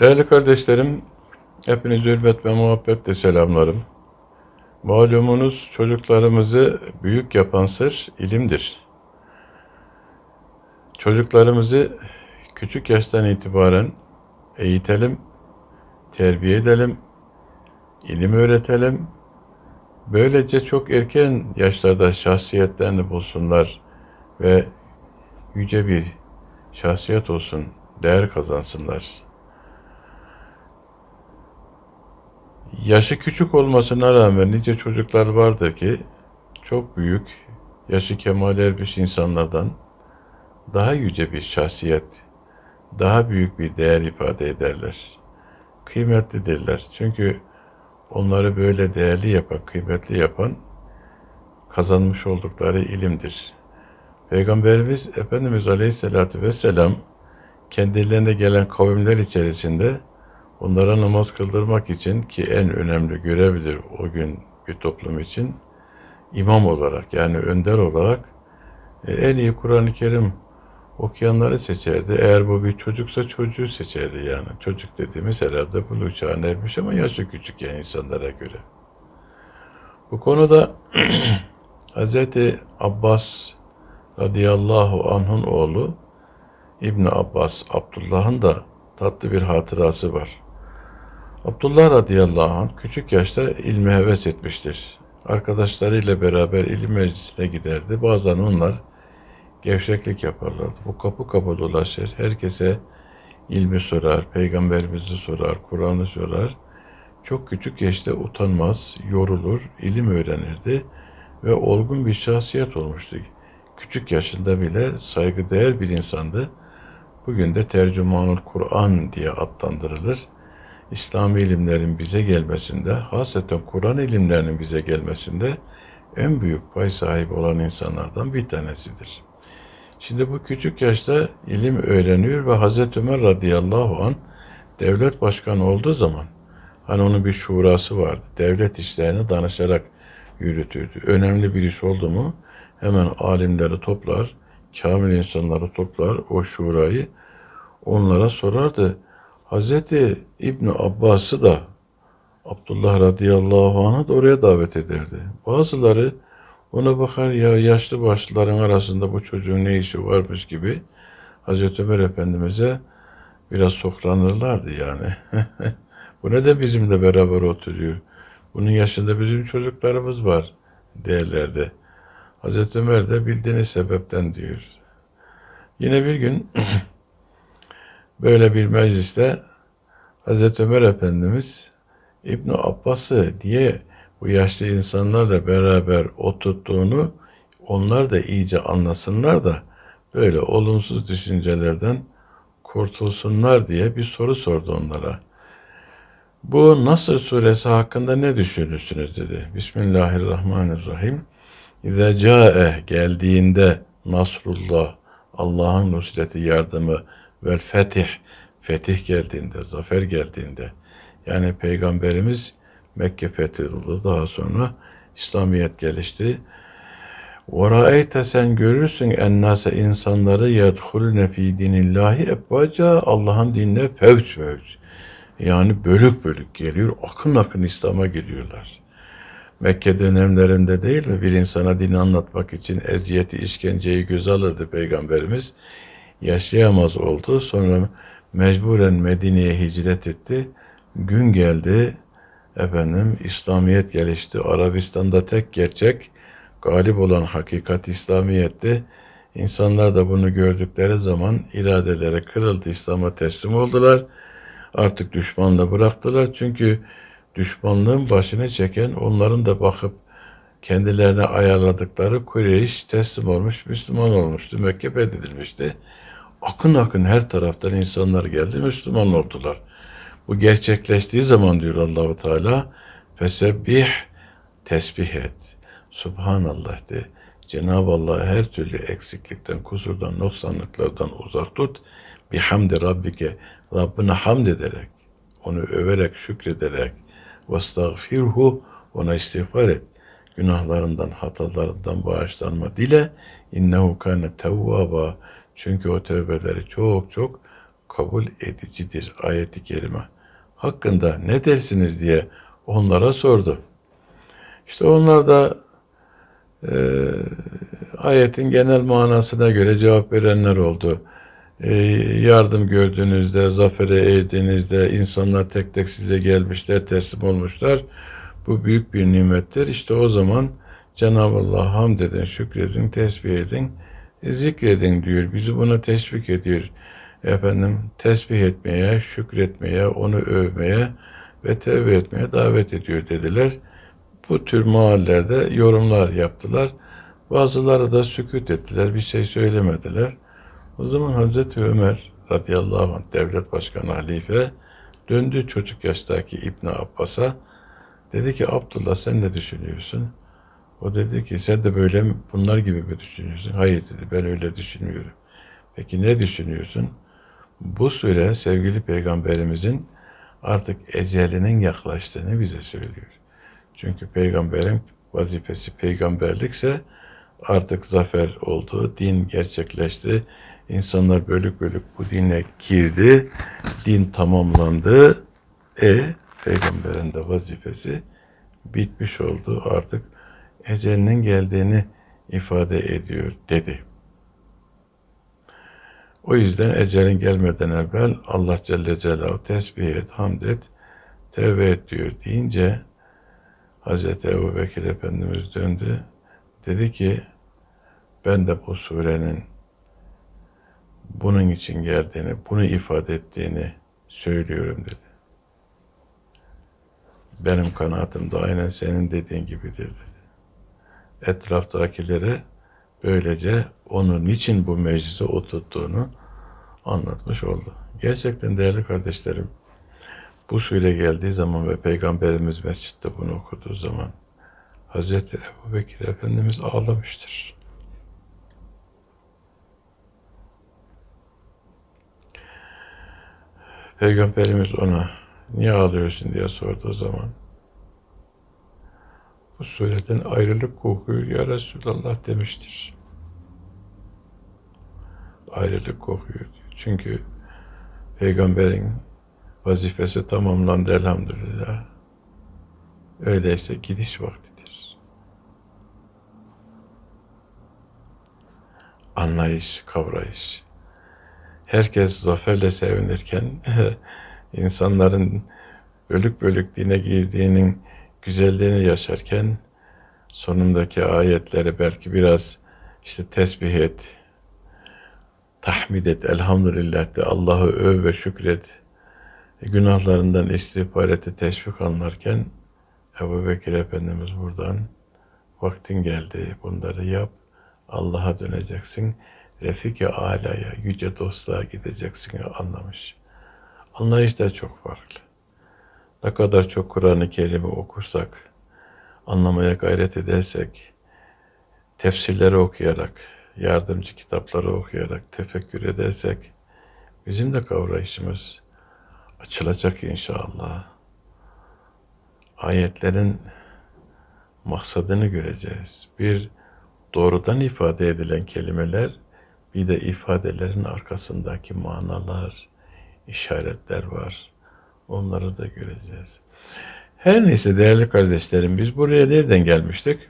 Değerli kardeşlerim, hepinizi hürmet ve muhabbetle selamlarım. Malumunuz çocuklarımızı büyük yapan sır ilimdir. Çocuklarımızı küçük yaştan itibaren eğitelim, terbiye edelim, ilim öğretelim. Böylece çok erken yaşlarda şahsiyetlerini bulsunlar ve yüce bir şahsiyet olsun, değer kazansınlar. Yaşı küçük olmasına rağmen nice çocuklar vardır ki çok büyük, yaşı kemal ermiş insanlardan daha yüce bir şahsiyet, daha büyük bir değer ifade ederler. Kıymetlidirler. Çünkü onları böyle değerli yapan, kıymetli yapan kazanmış oldukları ilimdir. Peygamberimiz Efendimiz Aleyhisselatü Vesselam kendilerine gelen kavimler içerisinde onlara namaz kıldırmak için ki en önemli görevdir o gün bir toplum için imam olarak yani önder olarak e, en iyi Kur'an-ı Kerim okuyanları seçerdi. Eğer bu bir çocuksa çocuğu seçerdi yani. Çocuk dediğimiz herhalde buluğ çağına ermiş ama yaşı küçük yani insanlara göre. Bu konuda Hz. Abbas radıyallahu anh'ın oğlu İbni Abbas, Abdullah'ın da tatlı bir hatırası var. Abdullah radıyallahu anh küçük yaşta ilme heves etmiştir. Arkadaşlarıyla beraber ilim meclisine giderdi. Bazen onlar gevşeklik yaparlardı. Bu kapı kapı dolaşır. Herkese ilmi sorar, peygamberimizi sorar, Kur'an'ı sorar. Çok küçük yaşta utanmaz, yorulur, ilim öğrenirdi ve olgun bir şahsiyet olmuştu. Küçük yaşında bile saygıdeğer bir insandı. Bugün de tercümanul Kur'an diye adlandırılır. İslami ilimlerin bize gelmesinde, hasreten Kur'an ilimlerinin bize gelmesinde en büyük pay sahibi olan insanlardan bir tanesidir. Şimdi bu küçük yaşta ilim öğreniyor ve Hazreti Ömer radıyallahu an devlet başkanı olduğu zaman hani onun bir şurası vardı. Devlet işlerini danışarak yürütürdü. Önemli bir iş oldu mu hemen alimleri toplar, kamil insanları toplar o şurayı onlara sorardı. Hazreti İbni Abbas'ı da Abdullah radıyallahu anh'ı da oraya davet ederdi. Bazıları ona bakar ya yaşlı başlıların arasında bu çocuğun ne işi varmış gibi Hazreti Ömer Efendimiz'e biraz sokranırlardı yani. bu ne de bizimle beraber oturuyor. Bunun yaşında bizim çocuklarımız var derlerdi. Hazreti Ömer de bildiğiniz sebepten diyor. Yine bir gün böyle bir mecliste Hazreti Ömer Efendimiz İbn Abbas'ı diye bu yaşlı insanlarla beraber oturttuğunu onlar da iyice anlasınlar da böyle olumsuz düşüncelerden kurtulsunlar diye bir soru sordu onlara. Bu Nasr suresi hakkında ne düşünürsünüz dedi. Bismillahirrahmanirrahim. İze cae geldiğinde Nasrullah Allah'ın nusreti yardımı ve fetih fetih geldiğinde, zafer geldiğinde yani Peygamberimiz Mekke fethedildi. Daha sonra İslamiyet gelişti. وَرَأَيْتَ sen görürsün ennase insanları yedhulne fi dinillahi ebbaca Allah'ın dinine fevç fevç. Yani bölük bölük geliyor. Akın akın İslam'a geliyorlar. Mekke dönemlerinde değil mi bir insana dini anlatmak için eziyeti, işkenceyi göz alırdı Peygamberimiz. Yaşayamaz oldu. Sonra mecburen Medine'ye hicret etti. Gün geldi, efendim İslamiyet gelişti. Arabistan'da tek gerçek, galip olan hakikat İslamiyet'ti. İnsanlar da bunu gördükleri zaman iradeleri kırıldı, İslam'a teslim oldular. Artık düşmanlığı bıraktılar. Çünkü düşmanlığın başını çeken onların da bakıp kendilerine ayarladıkları Kureyş teslim olmuş, Müslüman olmuştu. Mekke fethedilmişti. Akın akın her taraftan insanlar geldi, Müslüman oldular. Bu gerçekleştiği zaman diyor Allahu Teala, fesebbih tesbih et. Subhanallah de. Cenab-ı Allah her türlü eksiklikten, kusurdan, noksanlıklardan uzak tut. Bihamdi Rabbike. Rabbine hamd ederek, onu överek, şükrederek, vestağfirhu, ona istiğfar et. Günahlarından, hatalarından bağışlanma dile. İnnehu kâne tevvâba. Çünkü o tövbeleri çok çok kabul edicidir ayeti kerime. Hakkında ne dersiniz diye onlara sordu. İşte onlar da e, ayetin genel manasına göre cevap verenler oldu. E, yardım gördüğünüzde, zafere erdiğinizde insanlar tek tek size gelmişler, teslim olmuşlar. Bu büyük bir nimettir. İşte o zaman Cenab-ı Allah'a hamd edin, şükredin, tesbih edin, e, zikredin diyor. Bizi buna teşvik ediyor. Efendim tesbih etmeye, şükretmeye, onu övmeye ve tevbe etmeye davet ediyor dediler. Bu tür mahallerde yorumlar yaptılar. Bazıları da sükut ettiler, bir şey söylemediler. O zaman Hazreti Ömer radıyallahu anh devlet başkanı halife döndü çocuk yaştaki İbn Abbas'a dedi ki Abdullah sen ne düşünüyorsun? O dedi ki sen de böyle mi, bunlar gibi mi düşünüyorsun? Hayır dedi ben öyle düşünmüyorum. Peki ne düşünüyorsun? Bu süre sevgili peygamberimizin artık ecelinin yaklaştığını bize söylüyor. Çünkü peygamberin vazifesi peygamberlikse artık zafer oldu, din gerçekleşti. İnsanlar bölük bölük bu dine girdi, din tamamlandı. E peygamberin de vazifesi bitmiş oldu. Artık ecelinin geldiğini ifade ediyor dedi. O yüzden ecelin gelmeden evvel Allah Celle Celaluhu tesbih et, hamd et, tevbe et diyor deyince Hz. Ebu Bekir Efendimiz döndü. Dedi ki ben de bu surenin bunun için geldiğini, bunu ifade ettiğini söylüyorum dedi. Benim kanaatim de aynen senin dediğin gibidir dedi. Etraftakilere böylece onun niçin bu meclise oturttuğunu anlatmış oldu. Gerçekten değerli kardeşlerim, bu sure geldiği zaman ve Peygamberimiz mescitte bunu okuduğu zaman Hz. Ebu Bekir Efendimiz ağlamıştır. Peygamberimiz ona niye ağlıyorsun diye sorduğu zaman bu sureden ayrılık kokuyor ya Resulallah demiştir. Ayrılık kokuyor. Çünkü peygamberin vazifesi tamamlandı elhamdülillah. Öyleyse gidiş vaktidir. Anlayış, kavrayış. Herkes zaferle sevinirken insanların bölük bölük dine girdiğinin güzelliğini yaşarken sonundaki ayetleri belki biraz işte tesbih et, tahmid et, elhamdülillah de, Allah'ı öv ve şükret, günahlarından istiğfar eti teşvik anlarken Ebu Bekir Efendimiz buradan vaktin geldi bunları yap Allah'a döneceksin Refik-i Ala'ya yüce dostluğa gideceksin anlamış. Anlayış da çok farklı. Ne kadar çok Kur'an-ı Kerim'i okursak, anlamaya gayret edersek, tefsirleri okuyarak, yardımcı kitapları okuyarak, tefekkür edersek, bizim de kavrayışımız açılacak inşallah. Ayetlerin maksadını göreceğiz. Bir doğrudan ifade edilen kelimeler, bir de ifadelerin arkasındaki manalar, işaretler var. Onları da göreceğiz. Her neyse değerli kardeşlerim biz buraya nereden gelmiştik?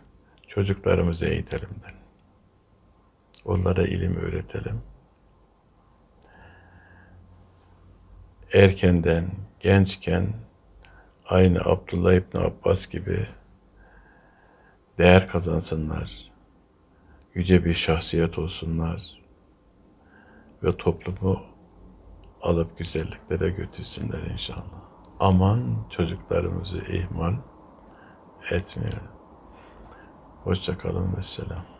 Çocuklarımızı eğitelimden. Onlara ilim öğretelim. Erkenden, gençken aynı Abdullah İbni Abbas gibi değer kazansınlar. Yüce bir şahsiyet olsunlar ve toplumu alıp güzelliklere götürsünler inşallah. Aman çocuklarımızı ihmal etmeyelim. Hoşça kalın ve selam.